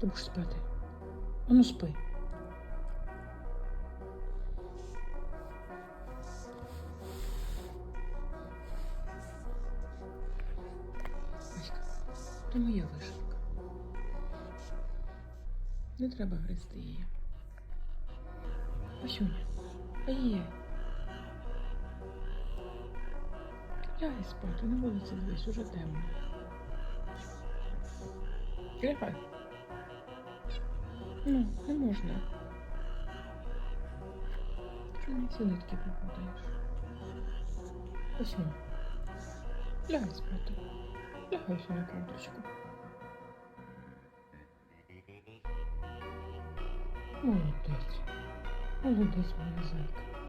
Ти будеш спати. Ану спи. То моя вишивка. Не треба гризти її. Вона. Ай-яй. Лягай спати, на вулиці дивись, уже темно. Лягай. Ну, не можна. Чому ці нитки попадаєш? Ось він. Лягай спати. Лягай на ковдрочку. Молодець. Молодець, моя зайка.